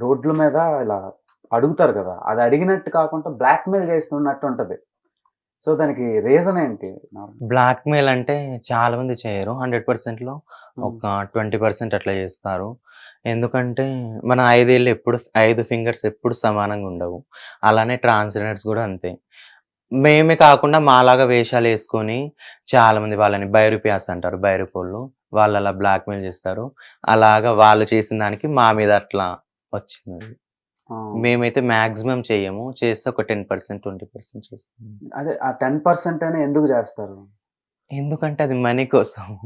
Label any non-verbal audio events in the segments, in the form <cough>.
రోడ్ల మీద ఇలా అడుగుతారు కదా అది అడిగినట్టు కాకుండా బ్లాక్మెయిల్ చేస్తున్నట్టు ఉంటది. సో దానికి రీజన్ ఏంటి? బ్లాక్ మెయిల్ అంటే చాలా మంది చేయరు. హండ్రెడ్ పర్సెంట్లో ఒక ట్వంటీ పర్సెంట్ అట్లా చేస్తారు. ఎందుకంటే మన ఐదేళ్ళు ఎప్పుడు ఐదు ఫింగర్స్ ఎప్పుడు సమానంగా ఉండవు. అలానే ట్రాన్స్జెండర్స్ కూడా అంతే. మేమే కాకుండా మాలాగా వేషాలు వేసుకొని చాలా మంది వాళ్ళని బైరుపియాస్ అంటారు బైరుపోళ్ళు. వాళ్ళు అలా బ్లాక్ మెయిల్ చేస్తారు. అలాగా వాళ్ళు చేసిన దానికి మా మీద అట్లా వచ్చింది మేమైతే మాక్సిమం చేయము చేస్తే ఒక టెన్ పర్సెంట్ ట్వంటీ పర్సెంట్ చేస్తాం అదే ఆ టెన్ పర్సెంట్ అయినా ఎందుకు చేస్తారు? ఎందుకంటే అది మనీ కోసం.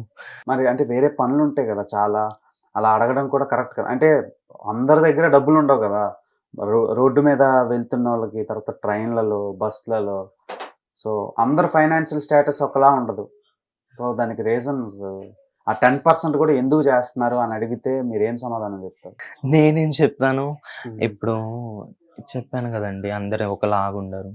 మరి అంటే వేరే పనులు ఉంటాయి కదా చాలా. అలా అడగడం కూడా కరెక్ట్ కదా. అంటే అందరి దగ్గర డబ్బులు ఉండవు కదా. రోడ్డు మీద వెళ్తున్న వాళ్ళకి తర్వాత ట్రైన్లలో బస్సులలో. సో అందరు ఫైనాన్షియల్ స్టేటస్ ఒకలా ఉండదు. సో దానికి రీజన్స్ ఆ టెన్ పర్సెంట్ కూడా ఎందుకు చేస్తున్నారు అని అడిగితే మీరు ఏం సమాధానం చెప్తారు? నేనేం చెప్తాను? ఇప్పుడు చెప్పాను కదండి అందరూ ఒకలాగా ఉండరు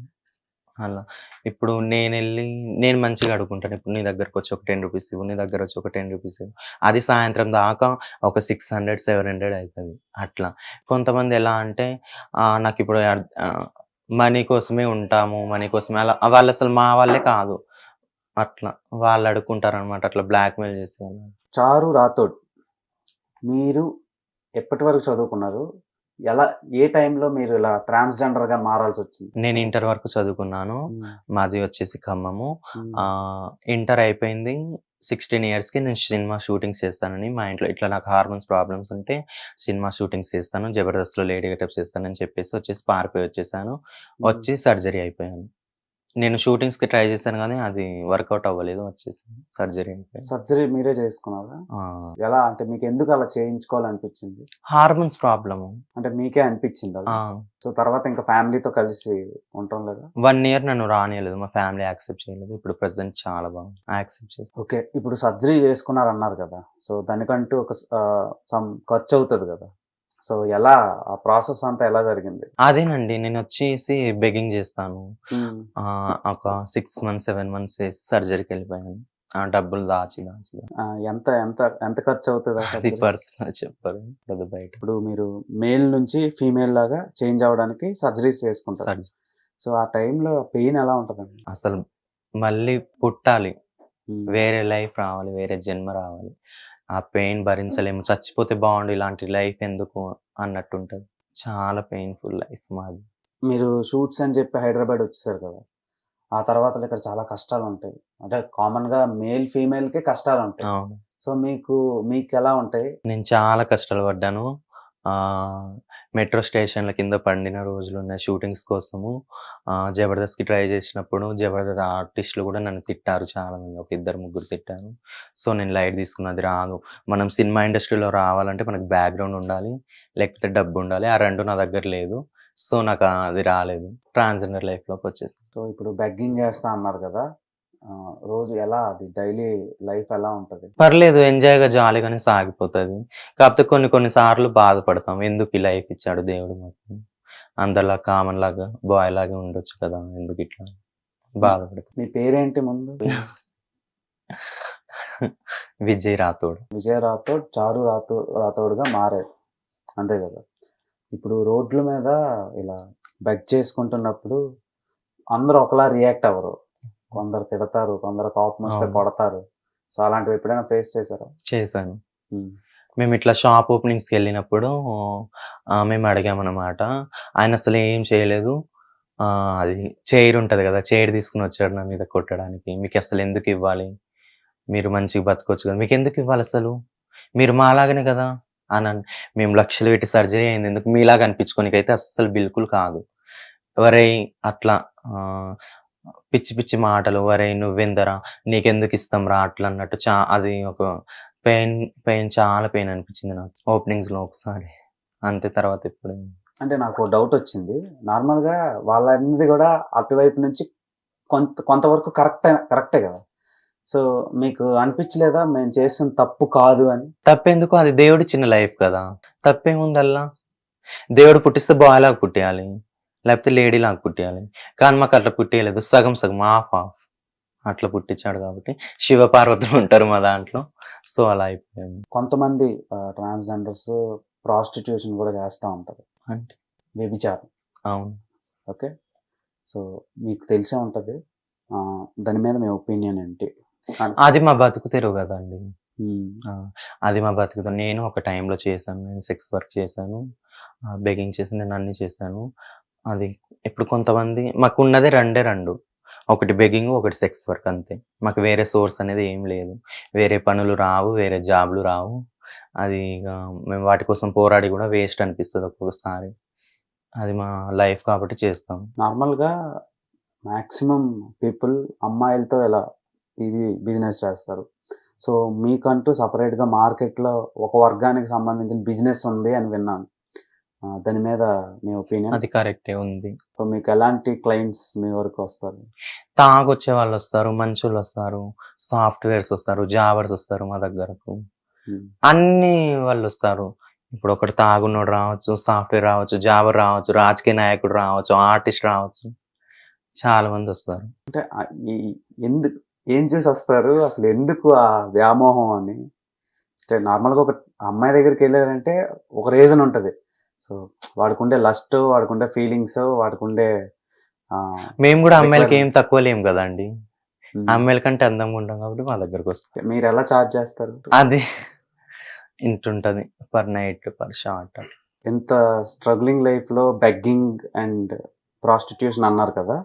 అలా. ఇప్పుడు నేను వెళ్ళి నేను మంచిగా అడుగుంటాను. ఇప్పుడు నీ దగ్గరకు వచ్చి ఒక టెన్ రూపీస్ ఇవ్వు నీ దగ్గర వచ్చి ఒక టెన్ రూపీస్ ఇవ్వు. అది సాయంత్రం దాకా ఒక సిక్స్ హండ్రెడ్ సెవెన్ హండ్రెడ్ అవుతుంది అట్లా. కొంతమంది ఎలా అంటే "ఆ, నాకు ఇప్పుడు మనీ కోసమే ఉంటాము మనీ కోసమే అలా. వాళ్ళు అసలు మా వాళ్ళే కాదు. అట్లా వాళ్ళు అడుక్కుంటారు అనమాట అట్లా బ్లాక్మెయిల్ చేసి. చారు రాథోడ్ మీరు ఎప్పటి వరకు చదువుకున్నారు? ఎలా ఏ టైంలో మీరు ఇలా transgender గా మారాల్సి వచ్చింది నేను ఇంటర్ వరకు చదువుకున్నాను. మాది వచ్చేసి ఖమ్మము. ఆ, ఇంటర్ అయిపోయింది. సిక్స్టీన్ ఇయర్స్కి నేను సినిమా షూటింగ్స్ చేస్తానని మా ఇంట్లో ఇట్లా నాకు హార్మోన్స్ ప్రాబ్లమ్స్ ఉంటే సినిమా షూటింగ్స్ చేస్తాను జబర్దస్త్లో లేడీ గెటప్స్ చేస్తానని చెప్పేసి వచ్చేసి పారిపోయి వచ్చేసాను. వచ్చి సర్జరీ అయిపోయాను. నేను షూటింగ్స్కి ట్రై చేశాను కానీ అది వర్కౌట్ అవ్వలేదు వచ్చేసి సర్జరీ సర్జరీ మీరే చేసుకున్నారా? ఎలా అంటే మీకు ఎందుకు అలా చేయించుకోవాలనిపించింది? Hormones problem. అంటే మీకే అనిపించింది సో తర్వాత ఇంకా ఫ్యామిలీతో కలిసి ఉండటం లేదా? వన్ ఇయర్ నన్ను రానియలేదు. మా ఫ్యామిలీ యాక్సెప్ట్ చేయలేదు. ఇప్పుడు ప్రజెంట్ చాలా బాగుంది. యాక్సెప్ట్ చేసి. ఓకే. ఇప్పుడు సర్జరీ చేసుకున్నారు అన్నారు కదా. సో దానికంటూ ఒక సమ్ ఖర్చు అవుతుంది కదా. సో ఎలా ఆ ప్రాసెస్ అంతా ఎలా జరిగింది? అదేనండి నేను వచ్చేసి బెగ్గింగ్ చేస్తాను. ఒక సిక్స్ మంత్స్ సెవెన్ మంత్స్ సర్జరీకి వెళ్ళిపోయాను. ఆ డబ్బులు దాచి దాచి. ఎంత ఎంత ఎంత ఖర్చు అవుతుంది అది? పర్సనల్ చెప్పరు బయట. ఇప్పుడు మీరు మేల్ నుంచి ఫీమేల్ లాగా చేంజ్ అవ్వడానికి సర్జరీస్ చేసుకుంటారు. సో ఆ టైంలో పెయిన్ ఎలా ఉంటుందండి? అసలు మళ్ళీ పుట్టాలి. వేరే లైఫ్ రావాలి వేరే జన్మ రావాలి. ఆ పెయిన్ భరించలేము. చచ్చిపోతే బాగుండు ఇలాంటి లైఫ్ ఎందుకు అన్నట్టు ఉంటుంది చాలా పెయిన్ఫుల్ లైఫ్ మాది. మీరు షూట్స్ అని చెప్పి హైదరాబాద్ వచ్చేసారు కదా? ఆ తర్వాత ఇక్కడ చాలా కష్టాలు ఉంటాయి. అంటే కామన్గా మేల్ ఫీమేల్కి కష్టాలు ఉంటాయి. సో మీకు మీకు ఎలా ఉంటాయి? నేను చాలా కష్టాలు పడ్డాను. మెట్రో స్టేషన్ల కింద పండిన రోజులు ఉన్నాయి షూటింగ్స్ కోసము జబర్దస్త్కి ట్రై చేసినప్పుడు జబర్దస్త్ ఆర్టిస్టులు కూడా నన్ను తిట్టారు చాలా మంది ఒక ఇద్దరు ముగ్గురు తిట్టారు. సో నేను లైట్ తీసుకున్నది రాదు. మనం సినిమా ఇండస్ట్రీలో రావాలంటే మనకు బ్యాక్గ్రౌండ్ ఉండాలి లేకపోతే డబ్బు ఉండాలి. ఆ రెండు నా దగ్గర లేదు. సో నాకు అది రాలేదు. ట్రాన్స్జెండర్ లైఫ్లోకి వచ్చేసి సో ఇప్పుడు బెగ్గింగ్ చేస్తా అన్నారు కదా రోజు ఎలా అది డైలీ లైఫ్ ఎలా ఉంటది? పర్లేదు ఎంజాయ్గా జాలీగానే సాగిపోతుంది. కాకపోతే కొన్ని కొన్ని సార్లు బాధపడతాం. ఎందుకు ఈ లైఫ్ ఇచ్చాడు దేవుడు మాకు? అందరిలా కామన్ లాగా బాయ్ లాగా ఉండొచ్చు కదా ఎందుకు ఇట్లా? బాధపడతాం. మీ పేరేంటి ముందు? <laughs> విజయ్ రాథోడ్. విజయ రాథోడ్ చారు రాథో రాథోడ్గా మారాడు అంతే కదా. ఇప్పుడు రోడ్ల మీద ఇలా బెగ్ చేసుకుంటున్నప్పుడు అందరూ ఒకలా రియాక్ట్ అవ్వరు. కొందరు తిడతారు కొందరు కోపం వస్తే. కొడతారు. సో అలాంటివి ఎప్పుడైనా ఫేస్ చేశారా? చేశాను. మేము ఇట్లా షాప్ ఓపెనింగ్స్కి వెళ్ళినప్పుడు మేము అడిగామన్నమాట. ఆయన అసలు ఏం చేయలేదు. ఆ, అది చైర్ ఉంటుంది కదా చైర్ తీసుకుని వచ్చాడు నా మీద కొట్టడానికి. మీకు అసలు ఎందుకు ఇవ్వాలి? మీరు మంచిగా బతకొచ్చు కదా. మీకు ఎందుకు ఇవ్వాలి అసలు? మీరు మాలాగనే కదా? అని మేము లక్షలు పెట్టి సర్జరీ అయింది. ఎందుకు? మీలాగా అనిపించుకోనికైతే అస్సలు బిల్కుల్ కాదు. వరే అట్లా ఆ, పిచ్చి పిచ్చి మాటలు వరే నువ్వెందరా నీకెందుకు ఇస్తాం రా? అట్లా అన్నట్టు చా అది ఒక పెయిన్ పెయిన్ చాలా పెయిన్ అనిపించింది నాకు. ఓపెనింగ్స్లో ఒకసారి. అంతే తర్వాత ఇప్పుడు. అంటే నాకు డౌట్ వచ్చింది. నార్మల్గా వాళ్ళన్నది కూడా అటువైపు నుంచి కొంత కొంతవరకు కరెక్ట్ కరెక్టే కదా? సో మీకు అనిపించలేదా? మేము చేస్తున్న తప్పు కాదు అని? తప్పేందుకు? అది దేవుడి చిన్న లైఫ్ కదా. తప్పేముందల్లా? దేవుడు పుట్టిస్తే బాయ్ లాగా పుట్టేయాలి? లేకపోతే లేడీ లాగా పుట్టేయాలి. కానీ మాకు అట్లా పుట్టేయలేదు. సగం సగం హాఫ్ హాఫ్. అట్లా పుట్టించాడు కాబట్టి శివ పార్వతులు ఉంటారు మా దాంట్లో. సో అలా అయిపోయింది. కొంతమంది ట్రాన్స్జెండర్స్ ప్రాస్టిట్యూషన్ కూడా చేస్తూ ఉంటారు. అంటే? వ్యభిచారం. అవును. ఓకే? సో మీకు తెలిసే ఉంటుంది. దాని మీద మీ ఒపీనియన్ ఏంటి? అది మా బతుకు తెరువు కదండి. అది మా బతుకుతో నేను ఒక టైంలో చేశాను. నేను సెక్స్ వర్క్ చేశాను. బెగింగ్ చేసి నేను అన్ని చేశాను. అది. ఇప్పుడు కొంతమంది మాకు ఉన్నదే రెండే రెండు. ఒకటి బెగ్గింగ్ ఒకటి సెక్స్ వర్క్ అంతే. మాకు వేరే సోర్స్ అనేది ఏం లేదు. వేరే పనులు రావు వేరే జాబ్లు రావు. అది ఇక మేము వాటి కోసం పోరాడి కూడా వేస్ట్ అనిపిస్తుంది ఒక్కొక్కసారి. అది మా లైఫ్ కాబట్టి చేస్తాం. నార్మల్గా మ్యాక్సిమం పీపుల్ అమ్మాయిలతో ఎలా ఇది బిజినెస్ చేస్తారు? సో మీకంటూ సపరేట్గా మార్కెట్లో ఒక వర్గానికి సంబంధించిన బిజినెస్ ఉంది అని విన్నాను. దాని మీద మీ ఒపీనియన్? అది కరెక్టే ఉంది. సో మీకు ఎలాంటి క్లయింట్స్ మీ వరకు వస్తారు? తాగొచ్చే వాళ్ళు వస్తారు మంచోళ్ళు వస్తారు సాఫ్ట్వేర్స్ వస్తారు జావర్స్ వస్తారు మా దగ్గరకు. ఉమ్, అన్ని వాళ్ళు వస్తారు. ఇప్పుడు ఒకటి తాగున్నోడు రావచ్చు సాఫ్ట్వేర్ రావచ్చు జాబర్ రావచ్చు రాజకీయ నాయకుడు రావచ్చు ఆర్టిస్ట్ రావచ్చు. చాలా మంది వస్తారు. అంటే ఎందుకు ఏం చేసి వస్తారు? అసలు ఎందుకు ఆ వ్యామోహం అని? అంటే నార్మల్గా ఒక అమ్మాయి దగ్గరికి వెళ్ళారంటే ఒక రీజన్ ఉంటుంది. సో వాడుకుండే లస్ట్ వాడుకుండే ఫీలింగ్స్ వాడుకుండే మేము కూడా అమ్మాయిలకి ఏం. తక్కువ లేము కదండి. అమ్మాయిల కంటే అందంగా ఉంటాం కాబట్టి మా దగ్గరకు వస్తాం మీరు ఎలా చార్జ్ చేస్తారు? అది. ఇంటుంటది పర్ నైట్ పర్ షార్ట్ ఎంత స్ట్రగ్లింగ్ లైఫ్లో బెగ్గింగ్ అండ్ ప్రాస్టిట్యూషన్ అన్నారు కదా.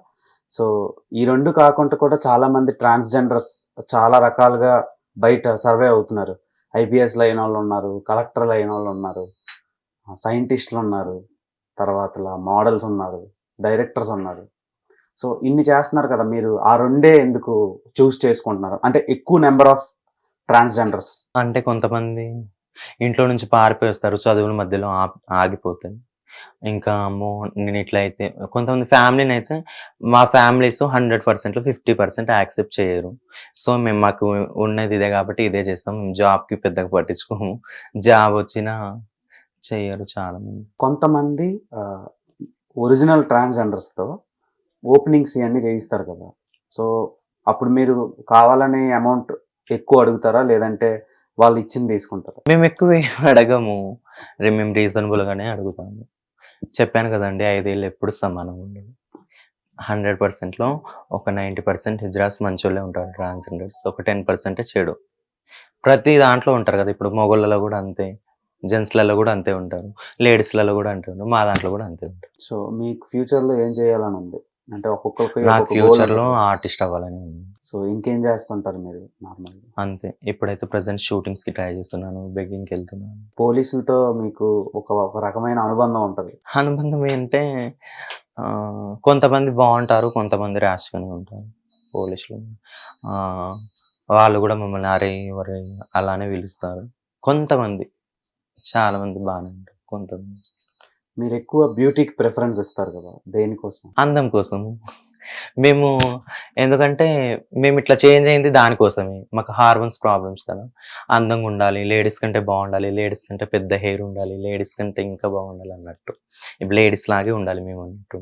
సో ఈ రెండు కాకుండా కూడా చాలా మంది ట్రాన్స్జెండర్స్ చాలా రకాలుగా బయట సర్వే అవుతున్నారు. ఐపీఎస్లు అయిన వాళ్ళు ఉన్నారు కలెక్టర్లు అయిన వాళ్ళు ఉన్నారు. సైంటిస్టులు ఉన్నారు తర్వాత మోడల్స్ ఉన్నారు డైరెక్టర్స్ ఉన్నారు. సో ఇన్ని చేస్తున్నారు కదా మీరు ఆ రెండే ఎందుకు చూస్ చేసుకుంటున్నారు? అంటే ఎక్కువ నెంబర్ ఆఫ్ ట్రాన్స్జెండర్స్. అంటే కొంతమంది ఇంట్లో నుంచి పారిపోయిస్తారు చదువుల మధ్యలో ఆ- ఆగిపోతాయి ఇంకా అమ్మో నేను ఇట్లా అయితే కొంతమంది ఫ్యామిలీని అయితే మా ఫ్యామిలీస్ హండ్రెడ్ పర్సెంట్లో ఫిఫ్టీ పర్సెంట్ యాక్సెప్ట్ చేయరు. సో మేము మాకు ఉన్నది ఇదే కాబట్టి ఇదే చేస్తాం జాబ్కి పెద్దగా పట్టించుకోము. జాబ్ వచ్చినా చెయ్యరు చాలా మంది. కొంతమంది ఒరిజినల్ ట్రాన్స్జెండర్స్తో ఓపెనింగ్స్ ఇవన్నీ చేయిస్తారు కదా. సో అప్పుడు మీరు కావాలనే అమౌంట్ ఎక్కువ అడుగుతారా? లేదంటే వాళ్ళు ఇచ్చింది తీసుకుంటారా? మేము ఎక్కువ అడగము. మేము రీజనబుల్ గానే అడుగుతాము. చెప్పాను కదండి ఐదేళ్ళు ఎప్పుడు సమానంగా ఉండదు. హండ్రెడ్ పర్సెంట్లో ఒక నైంటీ పర్సెంట్ హిజ్రాస్ మంచోళ్ళే ఉంటారు ట్రాన్స్జెండర్స్. ఒక టెన్ పర్సెంటే చెడు. ప్రతి దాంట్లో ఉంటారు కదా ఇప్పుడు మొగోళ్ళలో కూడా అంతే. జెంట్స్లలో కూడా అంతే ఉంటారు. లేడీస్లలో కూడా అంతే ఉంటారు. మా దాంట్లో కూడా అంతే ఉంటారు. సో మీకు ఫ్యూచర్లో ఏం చేయాలని ఉంది? అంటే ఒక్కొక్కరికి నాకు goal ఫ్యూచర్లో. ఆర్టిస్ట్ అవ్వాలని ఉంది. సో ఇంకేం చేస్తుంటారు మీరు నార్మల్గా? అంతే. ఇప్పుడైతే ప్రజెంట్ షూటింగ్స్కి ట్రై చేస్తున్నాను. బెగ్గింగ్కి వెళ్తున్నాను. పోలీసులతో మీకు ఒక ఒక రకమైన అనుబంధం ఉంటుంది. అనుబంధం ఏంటంటే ఆ, కొంతమంది బాగుంటారు కొంతమంది ర్యాష్గానే ఉంటారు పోలీసులు. ఆ, వాళ్ళు కూడా మమ్మల్ని అరే వరే అలానే పిలుస్తారు. కొంతమంది. చాలా మంది బాగానే ఉంటారు కొంతమంది. మీరు ఎక్కువ బ్యూటీకి ప్రిఫరెన్స్ ఇస్తారు కదా దేనికోసం? అందం కోసం. మేము ఎందుకంటే మేము ఇట్లా చేంజ్ అయింది దానికోసమే. మాకు హార్మోన్స్ ప్రాబ్లమ్స్ కదా. అందంగా ఉండాలి లేడీస్ కంటే బాగుండాలి లేడీస్ కంటే పెద్ద హెయిర్ ఉండాలి లేడీస్ కంటే ఇంకా బాగుండాలి అన్నట్టు. ఇప్పుడు లేడీస్ లాగే ఉండాలి మేము అన్నట్టు.